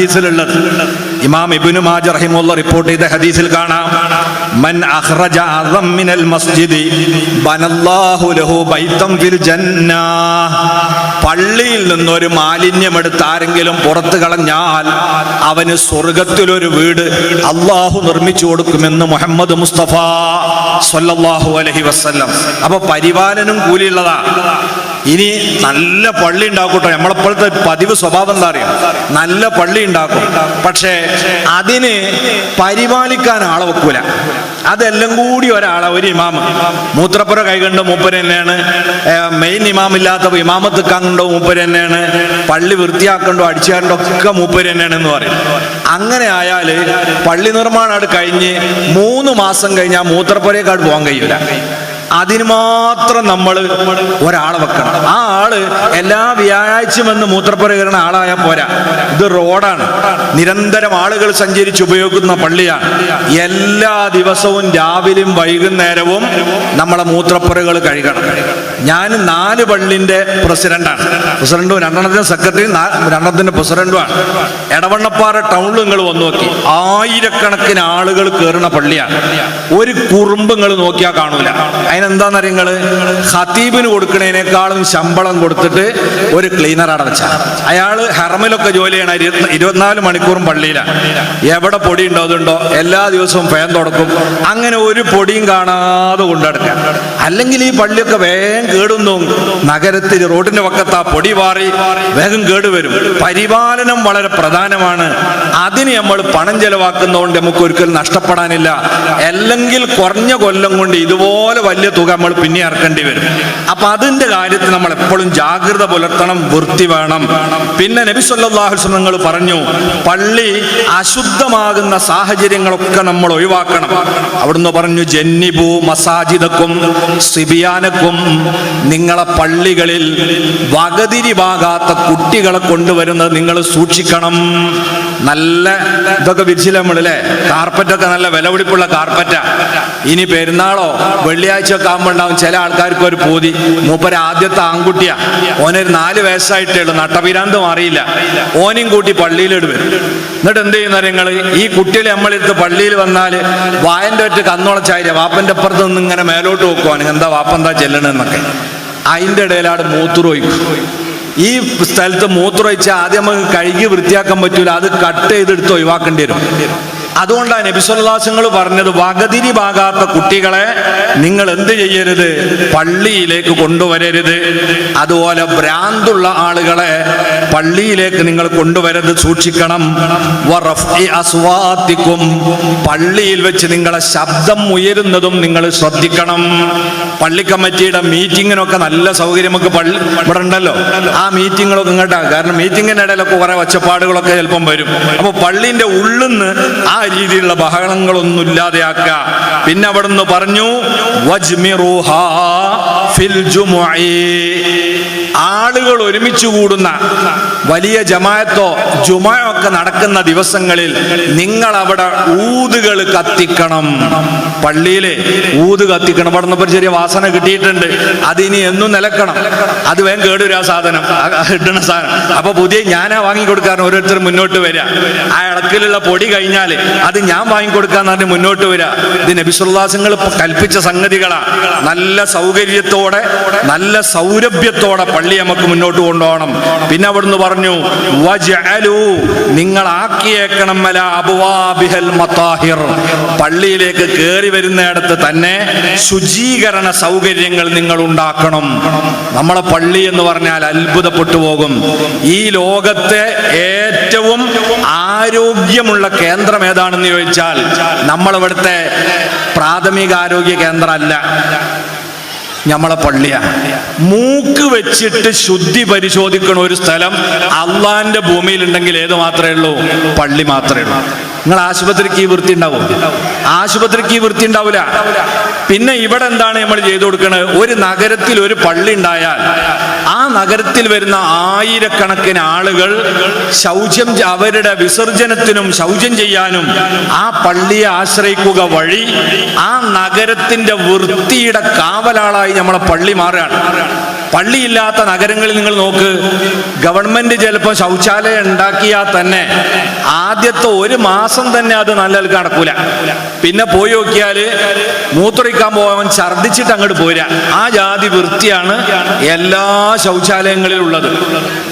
ഹദീസിലുള്ളത്. ഇമാം ഇബ്നു മാജ റഹിമുള്ള റിപ്പോർട്ട് ചെയ്ത ഹദീസിൽ കാണാം. മൻ അഖ്റജ അദം മിനൽ മസ്ജിദി ബനല്ലാഹു ലഹു ബൈതം ഫിൽ ജന്ന. പള്ളിയിൽ നിന്ന് ഒരു മാലിന്യം എടുത്ത് ആരെങ്കിലും പുറത്തു കളഞ്ഞാൽ അവന് സ്വർഗത്തിലൊരു വീട് അള്ളാഹു നിർമ്മിച്ചു കൊടുക്കുമെന്ന് മുഹമ്മദ് മുസ്തഫ സല്ലല്ലാഹു അലൈഹി വസല്ലം. അപ്പൊ പരിപാലനം കൂലിയുള്ളതാ. ഇനി നല്ല പള്ളി ഉണ്ടാക്കൂട്ടോ നമ്മളെപ്പോഴത്തെ പതിവ് സ്വഭാവം എന്താ അറിയാം? നല്ല പള്ളി ഉണ്ടാക്കും. പക്ഷേ അതിന് പരിപാലിക്കാൻ ആളെ വെക്കൂല. അതെല്ലാം കൂടി ഒരാളെ ഒരു ഇമാമ് മൂത്രപ്പുര കൈകണ്ട മൂപ്പര് തന്നെയാണ്. മെയിൻ ഇമാമില്ലാത്ത ഇമാമത്ത് കണ്ടോ മൂപ്പര് തന്നെയാണ്. പള്ളി വൃത്തിയാക്കണ്ടോ അടിച്ചാണ്ടോ ഒക്കെ മൂപ്പര് തന്നെയാണ് എന്ന് പറയും. അങ്ങനെ ആയാൽ പള്ളി നിർമ്മാണം കഴിഞ്ഞ് മൂന്ന് മാസം കഴിഞ്ഞാൽ മൂത്രപ്പുരയേക്കാട് പോകാൻ കഴിയൂല. അതിന് മാത്രം നമ്മൾ ഒരാളെ വെക്കണം. ആ ആൾ എല്ലാ വ്യാഴാഴ്ചയും വന്ന് മൂത്രപ്പുരകരണ ആളായാൽ പോരാ. ഇത് റോഡാണ്. നിരന്തരം ആളുകൾ സഞ്ചരിച്ച് ഉപയോഗിക്കുന്ന പള്ളിയാണ്. എല്ലാ ദിവസവും രാവിലെയും വൈകുന്നേരവും നമ്മളെ മൂത്രപ്പുരകൾ കഴുകണം. ഞാൻ നാല് പള്ളിന്റെ പ്രസിഡന്റാണ്. പ്രസിഡന്റും രണ്ടെണ്ണത്തിന്റെ സെക്രട്ടറി രണ്ടെണ്ണത്തിന്റെ പ്രസിഡന്റുമാണ്. എടവണ്ണപ്പാറ ടൗണിൽ നിങ്ങൾ വന്നു നോക്കി. ആയിരക്കണക്കിന് ആളുകൾ കയറുന്ന പള്ളിയാണ്. ഒരു കുറുമ്പ് നിങ്ങൾ നോക്കിയാൽ കാണൂല. അതിനെന്താന്ന് നിങ്ങൾ? ഖത്തീബിന് കൊടുക്കണേനേക്കാളും ശമ്പളം കൊടുത്തിട്ട് ഒരു ക്ലീനർ അടച്ച. അയാൾ ഹെർമിലൊക്കെ ജോലി ചെയ്യണ ഇരുപത്തി- ഇരുപത്തിനാല് മണിക്കൂറും പള്ളിയിലാണ് എവിടെ പൊടി ഉണ്ടോ അതുണ്ടോ? എല്ലാ ദിവസവും ഫാൻ തുടക്കും. അങ്ങനെ ഒരു പൊടിയും കാണാതെ കൊണ്ടടക്കാം അല്ലെങ്കിൽ ഈ പള്ളിയൊക്കെ വേഗം കേടുന്നു നഗരത്തിൽ റോഡിന്റെ പക്കത്ത് ആ പൊടി മാറി വേഗം കേടുവരും. പരിപാലനം വളരെ പ്രധാനമാണ്. അതിന് നമ്മൾ പണം ചെലവാക്കുന്നതുകൊണ്ട് നമുക്ക് ഒരിക്കലും നഷ്ടപ്പെടാനില്ല. അല്ലെങ്കിൽ കുറഞ്ഞ കൊല്ലം കൊണ്ട് ഇതുപോലെ വലിയ തുക നമ്മൾ പിന്നെ ഇറക്കേണ്ടി വരും. അപ്പൊ അതിന്റെ കാര്യത്തിൽ നമ്മൾ എപ്പോഴും ജാഗ്രത പുലർത്തണം വൃത്തി വേണം. പിന്നെ നബി വസല്ലം നിങ്ങൾ പറഞ്ഞു പള്ളി അശുദ്ധമാകുന്ന സാഹചര്യങ്ങളൊക്കെ നമ്മൾ ഒഴിവാക്കണം. അവിടുന്ന് പറഞ്ഞു ജന്നിബു മസാജിദക്കും സിബിയാനക്കും നിങ്ങളെ പള്ളികളിൽ വകതിരിവാകാത്ത കുട്ടികളെ കൊണ്ടുവരുന്നത് നിങ്ങൾ സൂക്ഷിക്കണം. നല്ല ഇതൊക്കെ വിരിച്ചില്ല കാർപ്പറ്റൊക്കെ നല്ല വിലപിടിപ്പുള്ള കാർപ്പറ്റ. ഇനി പെരുന്നാളോ വെള്ളിയാഴ്ച ഒക്കെ ആകുമ്പോൾ ഉണ്ടാവും ചില ആൾക്കാർക്ക് ഒരു പൂതി. മൂപ്പര് ആദ്യത്തെ ആൺകുട്ടിയാ. ഓനൊരു നാല് വയസ്സായിട്ടേ ഉള്ളൂ. നട്ടപിരാന്ത് മാറിയില്ല. ഓനും കൂട്ടി പള്ളിയിലിട് എന്നിട്ട് എന്ത് ചെയ്യുന്ന നിങ്ങൾ ഈ കുട്ടികൾ നമ്മളെടുത്ത് പള്ളിയിൽ വന്നാൽ വായന്റെ ഒറ്റ കന്നുളച്ചായിരിക്കും വാപ്പന്റെ അപ്പുറത്ത് നിന്ന് ഇങ്ങനെ മേലോട്ട് നോക്കുവാണ്. എന്താ വാപ്പ എന്താ ചെല്ലണെന്നൊക്കെ. അതിന്റെ ഇടയിലാണ് മൂത്രമൊഴിക്കും ഈ സ്ഥലത്ത് മൂത്രമൊഴിച്ച് ആദ്യം നമുക്ക് കഴുകി വൃത്തിയാക്കാൻ പറ്റൂല. അത് കട്ട് ചെയ്തെടുത്ത് ഒഴിവാക്കേണ്ടി വരും. അതുകൊണ്ടാണ് നബിസ്വല്ലാസങ്ങൾ പറഞ്ഞത് വകതിരി ഭാഗാത്ത കുട്ടികളെ നിങ്ങൾ എന്ത് ചെയ്യരുത്? പള്ളിയിലേക്ക് കൊണ്ടുവരരുത്. അതുപോലെ ഭ്രാന്തുള്ള ആളുകളെ പള്ളിയിലേക്ക് നിങ്ങൾ കൊണ്ടുവരരുത് സൂക്ഷിക്കണം. അസ്വാത്തിക്കും പള്ളിയിൽ വെച്ച് നിങ്ങളെ ശബ്ദം ഉയരുന്നതും നിങ്ങൾ ശ്രദ്ധിക്കണം. പള്ളി കമ്മിറ്റിയുടെ മീറ്റിങ്ങിനൊക്കെ നല്ല സൗകര്യം നമുക്ക് പള്ളി ഇവിടെ ഉണ്ടല്ലോ. ആ മീറ്റിങ്ങുകളൊക്കെ ഇങ്ങോട്ടാണ് കാരണം മീറ്റിങ്ങിന്റെ ഇടയിലൊക്കെ കുറെ ഒച്ചപ്പാടുകളൊക്കെ ചിലപ്പം വരും. അപ്പൊ പള്ളിന്റെ ഉള്ളിൽ നിന്ന് ആ രീതിയിലുള്ള ബഹളങ്ങളൊന്നും ഇല്ലാതെയാക്കുക പിന്നെ അവിടുന്ന് പറഞ്ഞു ഫിൽ. ആളുകൾ ഒരുമിച്ച് കൂടുന്ന വലിയ ജമായത്തോ ജുമയോ ഒക്കെ നടക്കുന്ന ദിവസങ്ങളിൽ നിങ്ങൾ അവിടെ ഊതുകൾ കത്തിക്കണം. പള്ളിയിലെ ഊത് കത്തിക്കണം. അവിടെ നിന്നപ്പോൾ ചെറിയ വാസന കിട്ടിയിട്ടുണ്ട്. അതിനി എന്നും നിലക്കണം. അത് വേഗം കേടുവരും ആ സാധനം. ഇടുന്ന സാധനം. അപ്പൊ പുതിയ ഞാനാ വാങ്ങി ഓരോരുത്തർ മുന്നോട്ട് വരിക ആ ഇളക്കിലുള്ള പൊടി കഴിഞ്ഞാൽ അത് ഞാൻ വാങ്ങിക്കൊടുക്കാന്ന് പറഞ്ഞ് മുന്നോട്ട് വരിക ഇത് നബിസുല്ലാസങ്ങൾ കൽപ്പിച്ച സംഗതികളാ. നല്ല സൗകര്യത്തോടെ നല്ല സൗരഭ്യത്തോടെ പള്ളി നമുക്ക് മുന്നോട്ട് കൊണ്ടുപോകണം. പിന്നെ അവിടുന്ന് പറഞ്ഞു നിങ്ങൾ ആക്കിയേക്കണം മല പള്ളിയിലേക്ക് കയറി വരുന്നിടത്ത് തന്നെ ശുചീകരണ സൗകര്യങ്ങൾ നിങ്ങൾ ഉണ്ടാക്കണം നമ്മളെ പള്ളി എന്ന് പറഞ്ഞാൽ അത്ഭുതപ്പെട്ടു പോകും. ഈ ലോകത്തെ ഏറ്റവും ആരോഗ്യമുള്ള കേന്ദ്രം ഏതാണെന്ന് ചോദിച്ചാൽ നമ്മളിവിടുത്തെ പ്രാഥമിക ആരോഗ്യ കേന്ദ്രമല്ല. നമ്മളെ പള്ളിയാ. മൂക്ക് വെച്ചിട്ട് ശുദ്ധി പരിശോധിക്കണ ഒരു സ്ഥലം അള്ളാന്റെ ഭൂമിയിൽ ഉണ്ടെങ്കിൽ ഏത് മാത്രമേ ഉള്ളൂ? പള്ളി മാത്രമേ ഉള്ളൂ. നിങ്ങൾ ആശുപത്രിക്ക് ഈ വൃത്തി ഉണ്ടാവും. ആശുപത്രിക്ക് ഈ വൃത്തി ഉണ്ടാവില്ല. പിന്നെ ഇവിടെ എന്താണ് നമ്മൾ ചെയ്തു കൊടുക്കുന്നത് ഒരു നഗരത്തിൽ ഒരു പള്ളി ഉണ്ടായാൽ ആ നഗരത്തിൽ വരുന്ന ആയിരക്കണക്കിന് ആളുകൾ ശൗചം അവരുടെ വിസർജനത്തിനും ശൗചം ചെയ്യാനും ആ പള്ളിയെ ആശ്രയിക്കുക വഴി ആ നഗരത്തിന്റെ വൃത്തിയുടെ കാവലാളായി നമ്മളെ പള്ളി മാറുകയാണ്. പള്ളിയില്ലാത്ത നഗരങ്ങളിൽ നിങ്ങൾ നോക്ക് ഗവൺമെന്റ് ചിലപ്പോൾ ശൗചാലയം ഉണ്ടാക്കിയാൽ തന്നെ ആദ്യത്തെ ഒരു മാസം തന്നെ അത് നല്ല നടക്കൂല. പിന്നെ പോയി നോക്കിയാൽ മൂത്രയിക്കാൻ പോകാൻ ഛർദിച്ചിട്ട് അങ്ങോട്ട് പോരാ. ആ ജാതി വൃത്തിയാണ് എല്ലാ ശൗചാലയങ്ങളിലും ഉള്ളത്.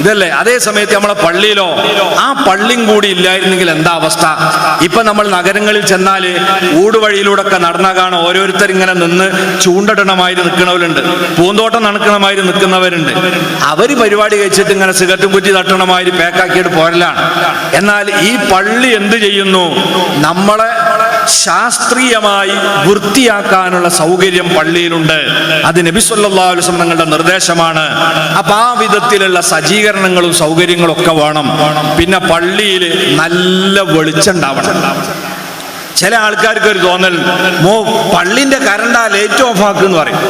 ഇതല്ലേ? അതേ സമയത്ത് നമ്മളെ പള്ളിയിലോ ആ പള്ളിയും കൂടി ഇല്ലായിരുന്നെങ്കിൽ എന്താ അവസ്ഥ? ഇപ്പൊ നമ്മൾ നഗരങ്ങളിൽ ചെന്നാൽ ഊടുവഴിയിലൂടെ ഒക്കെ നടന്ന കാണാൻ ഓരോരുത്തർ ഇങ്ങനെ നിന്ന് ചൂണ്ടടണമായി നിൽക്കണവരുണ്ട് പൂന്തോട്ടം നടക്കണമായിട്ട് നിൽക്കുന്നവരുണ്ട്. അവർ പരിപാടി കഴിച്ചിട്ട് ഇങ്ങനെ സിഗരറ്റും കുറ്റി തട്ടണമായി പാക്കാക്കിയിട്ട് പോരലാണ്. എന്നാൽ ഈ പള്ളി എന്ത് ചെയ്യുന്നു? നമ്മളെ ശാസ്ത്രീയമായി വൃത്തിയാക്കാനുള്ള സൗകര്യം പള്ളിയിലുണ്ട്. അത് നബി സല്ലല്ലാഹു അലൈഹി വസല്ലം തങ്ങളുടെ നിർദ്ദേശമാണ്. അപ്പൊ ആ വിധത്തിലുള്ള സജ്ജീകരണങ്ങളും സൗകര്യങ്ങളും ഒക്കെ വേണം. പിന്നെ പള്ളിയിൽ നല്ല വെളിച്ചം ഉണ്ടാവണം. ചില ആൾക്കാർക്ക് ഒരു തോന്നൽ മോ പള്ളിന്റെ കരണ്ടാ ലൈറ്റ് ഓഫ് ആക്കുന്ന് പറയും.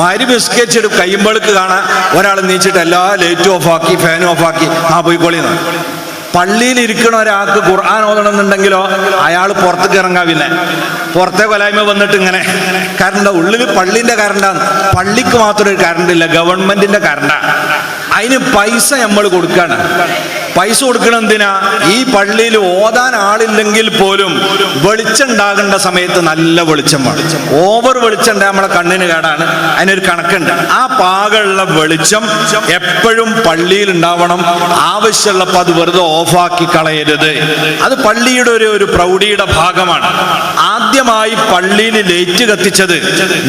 മാരി ബിസ്കറ്റ് എടുക്കും കയ്യുമ്പൾക്ക് കാണാൻ ഒരാൾ നീച്ചിട്ട് എല്ലാ ലൈറ്റ് ഓഫ് ആക്കി ഫാൻ ഓഫ് ആക്കി ആ പോയിക്കോളിന്ന് പള്ളിയിൽ ഇരിക്കണ ഒരാൾക്ക് ഖുർആൻ ഓതണമെന്നുണ്ടെങ്കിലോ അയാൾ പുറത്തേക്ക് ഇറങ്ങാ പിന്നെ. പുറത്തെ കൊലായ്മ വന്നിട്ട് ഇങ്ങനെ. കറണ്ട് ഉള്ളിൽ പള്ളിന്റെ കറണ്ടാണ് പള്ളിക്ക് മാത്രം ഒരു കറണ്ട് ഇല്ല ഗവൺമെന്റിന്റെ കറണ്ടാണ് അതിന് പൈസ നമ്മൾ കൊടുക്കാണ്. പൈസ കൊടുക്കണം എന്തിനാ? ഈ പള്ളിയിൽ ഓതാൻ ആളില്ലെങ്കിൽ പോലും വെളിച്ചം ഉണ്ടാകേണ്ട സമയത്ത് നല്ല വെളിച്ചം വേണം. ഓവർ വെളിച്ചം ഉണ്ടായ നമ്മളെ കണ്ണിന് കേടാണ്. അതിനൊരു കണക്കുണ്ട്. ആ പാകമുള്ള വെളിച്ചം എപ്പോഴും പള്ളിയിൽ ഉണ്ടാവണം. ആവശ്യമുള്ളപ്പോൾ അത് വെറുതെ ഓഫാക്കി കളയരുത്. അത് പള്ളിയുടെ ഒരു ഒരു പ്രൗഢിയുടെ ഭാഗമാണ്. ആദ്യമായി പള്ളിയിൽ ലേറ്റ് കത്തിച്ചത്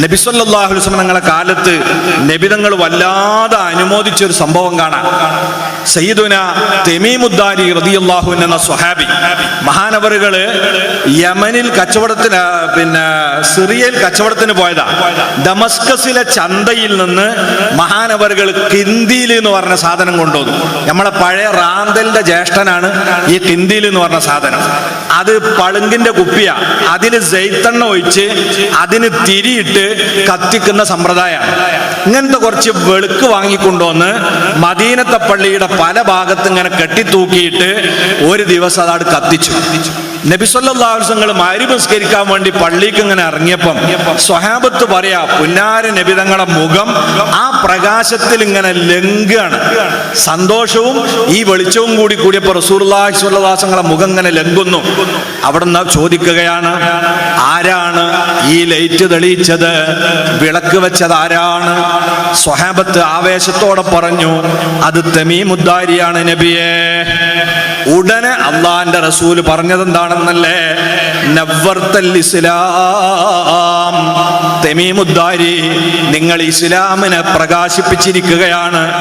നബിസല്ലാഹു ഞങ്ങളെ കാലത്ത് നബിതങ്ങൾ വല്ലാതെ അനുമോദിച്ച ഒരു സംഭവം കാണാം. സയ്യിദുന തെമീമുദ്ദാരി റതിയല്ലാഹു എന്ന സ്വഹാബി മഹാനവറുകൾ യമനിൽ കച്ചവടത്തിന് പിന്നെ സിറിയയിൽ കച്ചവടത്തിന് പോയതാ. ഡമസ്കസിലെ ചന്തയിൽ നിന്ന് മഹാനവറുകൾ കിന്തിയിൽ എന്ന് പറഞ്ഞ സാധനം കൊണ്ടുവന്നു. നമ്മളെ പഴയ റാന്തലിന്റെ ജ്യേഷ്ഠനാണ് ഈ കിന്തിയിൽ എന്ന് പറഞ്ഞ സാധനം. അത് പളുങ്കിന്റെ കുപ്പിയ. അതിൽ ജെയ്ത്തെണ്ണ ഒഴിച്ച് അതിന് തിരിയിട്ട് കത്തിക്കുന്ന സമ്പ്രദായമാണ് ഇങ്ങനത്തെ കുറച്ച് വെളുക്ക് വാങ്ങിക്കൊണ്ടുവന്ന് മദീനത്തെ പള്ളിയുടെ പല ഭാഗത്ത് ഇങ്ങനെ കെട്ടിത്തൂക്കിയിട്ട് ഒരു ദിവസം അതാട് കത്തിച്ചു. നബിസ്വല്ലാസ്ങ്ങൾ മാരിപസ്കരിക്കാൻ വേണ്ടി പള്ളിക്ക് ഇങ്ങനെ ഇറങ്ങിയപ്പം സ്വഹാബത്ത് പറയാ പുന്നാര നബിതങ്ങളുടെ മുഖം ആ പ്രകാശത്തിൽ ഇങ്ങനെ ലംഘാണ് സന്തോഷവും ഈ വെളിച്ചവും കൂടി കൂടിയപ്പോൾ റസൂർലാഹി മുഖം ഇങ്ങനെ ലംഘുന്നു നിന്ന് ചോദിക്കുകയാണ് ആരാണ് ഈ ലൈറ്റ് തെളിയിച്ചത്? വിളക്ക് വെച്ചത് ആരാണ്? സ്വഹാബത്ത് ആവേശത്തോടെ പറഞ്ഞു അത് തെമീമുദ്ദാരിയാണ് നബിയെ. ഉടനെ അള്ളാന്റെ റസൂൽ പറഞ്ഞത് നവർത്തൽ ഇസ്ലാം. തെമീമുദ്ദാരി നിങ്ങൾ ഇസ്ലാമിനെ പ്രകാശിപ്പിച്ചിരിക്കുകയാണ്.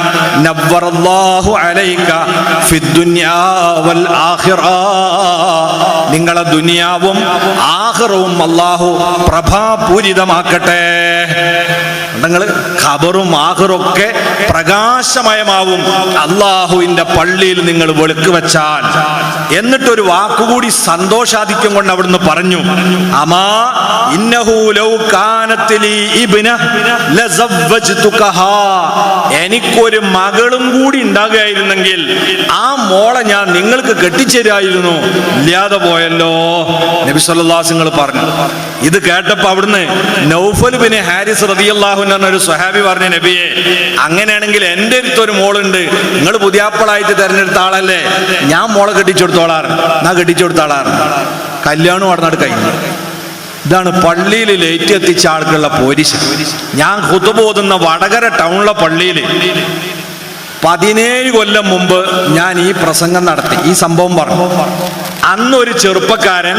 നിങ്ങളെ ദുനിയാവും ആഹ്റവും അള്ളാഹു പ്രഭാപൂരിതമാക്കട്ടെ. നിങ്ങൾ ഖബറും ആഹറൊക്കെ പ്രകാശമയമാവും. അള്ളാഹുവിന്റെ പള്ളിയിൽ നിങ്ങൾ വെളുക്ക് വെച്ചാൽ. എന്നിട്ടൊരു വാക്കുകൂടി സന്തോഷാധിക്യം കൊണ്ട് അവിടുന്ന് പറഞ്ഞു. അമാ. എനിക്കൊരു മകളും കൂടി ഉണ്ടാകുകയായിരുന്നെങ്കിൽ ആ മോളെ ഞാൻ നിങ്ങൾക്ക് കെട്ടിച്ചേരായിരുന്നു. ഇല്ലാതെ പോയല്ലോ. നബി സല്ലാസിങ്ങൾ പറഞ്ഞു. ഇത് കേട്ടപ്പോ അവിടുന്ന് നൗഫൽ ബിൻ ഹാരിസ് റതിയല്ലാഹു എന്ന ഒരു സ്വഹാബി പറഞ്ഞ നബിയെ അങ്ങനെയാണെങ്കിൽ എന്റെ അടുത്ത് ഒരു മോളുണ്ട്. നിങ്ങൾ പുതിയാപ്പളായിട്ട് തെരഞ്ഞെടുത്ത ആളല്ലേ? ഞാൻ മോളെ കെട്ടിച്ചു കൊടുത്തോളാറ് ഞാൻ കെട്ടിച്ചു കൊടുത്ത കല്യാണം നടന്നിട്ട് കഴിഞ്ഞു. ഇതാണ് പള്ളിയിൽ ലേറ്റ് എത്തിച്ച ആൾക്കുള്ള പോലീസ്. ഞാൻ ഹുതുബോതുന്ന വടകര ടൗണിലെ പള്ളിയിൽ പതിനേഴ് കൊല്ലം മുമ്പ് ഞാൻ ഈ പ്രസംഗം നടത്തി ഈ സംഭവം പറഞ്ഞു. അന്നൊരു ചെറുപ്പക്കാരൻ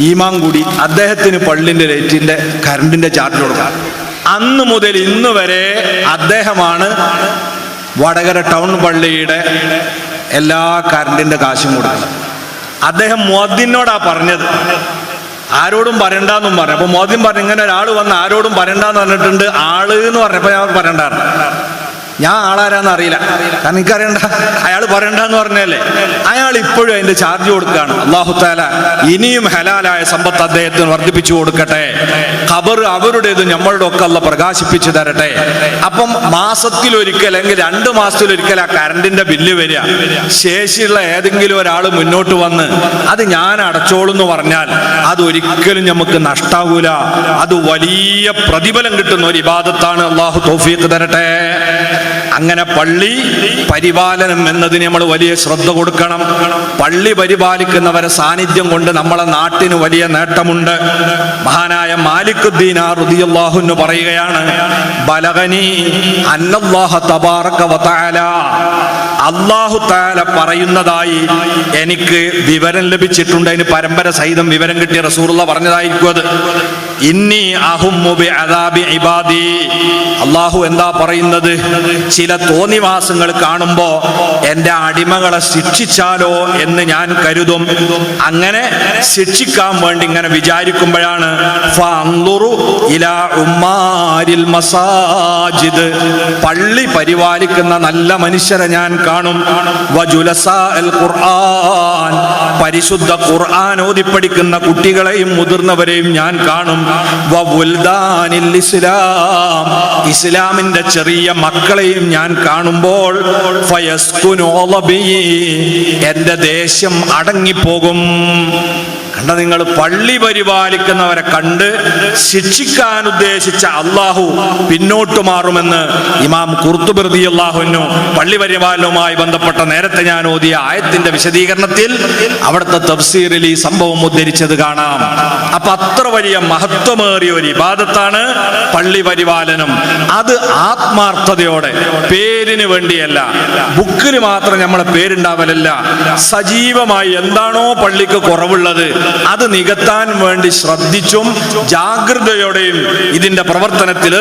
ഈമാങ്കുടി അദ്ദേഹത്തിന് പള്ളിന്റെ ലൈറ്റിന്റെ കരണ്ടിന്റെ ചാർജ് കൊടുക്കാം. അന്ന് മുതൽ ഇന്ന് വരെ അദ്ദേഹമാണ് വടകര ടൗൺ പള്ളിയുടെ എല്ലാ കരണ്ടിന്റെ കാശും കൊടുക്കുന്നത്. അദ്ദേഹം മോദിനോടാ പറഞ്ഞത്. ആരോടും പറയണ്ടെന്നും പറഞ്ഞു. അപ്പൊ മോദിൻ പറഞ്ഞു ഇങ്ങനെ ഒരാൾ വന്ന് ആരോടും പറയണ്ടെന്ന് പറഞ്ഞിട്ടുണ്ട് ആൾ എന്ന് പറഞ്ഞപ്പോ ഞാൻ പറയണ്ടായിരുന്നു ഞാൻ ആളാരാന്ന് അറിയില്ല. കാരണം എനിക്കറിയണ്ട. അയാൾ പറയണ്ടെന്ന് പറഞ്ഞല്ലേ? അയാൾ ഇപ്പോഴും അതിന്റെ ചാർജ് കൊടുക്കുകയാണ്. അള്ളാഹു താല ഇനിയും ഹലാലായ സമ്പത്ത് അദ്ദേഹത്തിന് വർദ്ധിപ്പിച്ചു കൊടുക്കട്ടെ. ഖബർ അവരുടേത് നമ്മളുടെ ഒക്കെ അല്ല പ്രകാശിപ്പിച്ചു തരട്ടെ. അപ്പം മാസത്തിൽ ഒരിക്കൽ അല്ലെങ്കിൽ രണ്ട് മാസത്തിൽ ഒരിക്കൽ ആ കറണ്ടിന്റെ ബില്ല് വരിക. ശേഷിയുള്ള ഏതെങ്കിലും ഒരാൾ മുന്നോട്ട് വന്ന് അത് ഞാൻ അടച്ചോളൂ എന്ന് പറഞ്ഞാൽ അത് ഒരിക്കലും നമുക്ക് നഷ്ടാവൂല. അത് വലിയ പ്രതിഫലം കിട്ടുന്ന ഒരു ഇബാദത്താണ്. അള്ളാഹു തോഫീക്ക് തരട്ടെ. അങ്ങനെ പള്ളി പരിപാലനം എന്നതിന് നമ്മൾ വലിയ ശ്രദ്ധ കൊടുക്കണം. പള്ളി പരിപാലിക്കുന്നവരെ സാന്നിധ്യം കൊണ്ട് നമ്മളെ നാട്ടിന് വലിയ നേട്ടമുണ്ട്. മഹാനായ മാലിക്കുദ്ദീനാർ റളിയല്ലാഹു പറയുകയാണ് ബലകനി അന്നല്ലാഹ തബാറക്ക അള്ളാഹു താല പറയുന്നതായി എനിക്ക് വിവരം ലഭിച്ചിട്ടുണ്ട്. അതിന് പരമ്പര സഹിതം വിവരം കിട്ടിയ റസൂറുള്ള പറഞ്ഞതായിരിക്കും അത്. ഇന്നി അദാബി ഇബാദി. അള്ളാഹു എന്താ പറയുന്നത്? ചില തോന്നിവാസങ്ങൾ കാണുമ്പോ എന്റെ അടിമകളെ ശിക്ഷിച്ചാലോ എന്ന് ഞാൻ കരുതും. അങ്ങനെ ശിക്ഷിക്കാൻ വേണ്ടി ഇങ്ങനെ വിചാരിക്കുമ്പോഴാണ് പള്ളി പരിപാലിക്കുന്ന നല്ല മനുഷ്യരെ ഞാൻ അൽ ഖുർആൻ. പരിശുദ്ധ ഖുർആൻ ഓതിപ്പടിക്കുന്ന കുട്ടികളെയും മുതിർന്നവരെയും ഞാൻ കാണും. ഇസ്ലാം. ഇസ്ലാമിന്റെ ചെറിയ മക്കളെയും ഞാൻ കാണുമ്പോൾ. എന്റെ ദേഷ്യം അടങ്ങിപ്പോകും. കണ്ട നിങ്ങൾ പള്ളി പരിപാലിക്കുന്നവരെ കണ്ട് ശിക്ഷിക്കാൻ ഉദ്ദേശിച്ച അള്ളാഹു പിന്നോട്ട് മാറുമെന്ന് ഇമാം കുർത്തുപ്രതി അള്ളാഹുവിനു പള്ളി പരിപാലനവുമായി ബന്ധപ്പെട്ട നേരത്തെ ഞാൻ ഓതിയ ആയത്തിന്റെ വിശദീകരണത്തിൽ അവിടുത്തെ തഫ്സീറിൽ ഈ സംഭവം ഉദ്ധരിച്ചത് കാണാം. അപ്പൊ അത്ര വലിയ മഹത്വമേറിയ ഒരു ഇബാദത്താണ് പള്ളി പരിപാലനം. അത് ആത്മാർത്ഥതയോടെ പേരിന് വേണ്ടിയല്ല ബുക്കിന് മാത്രം നമ്മളെ പേരുണ്ടാവലല്ല. സജീവമായി എന്താണോ പള്ളിക്ക് കുറവുള്ളത് അത് നികത്താൻ വേണ്ടി ശ്രദ്ധിച്ചും ജാഗ്രതയോടെയും ഇതിന്റെ പ്രവർത്തനത്തിൽ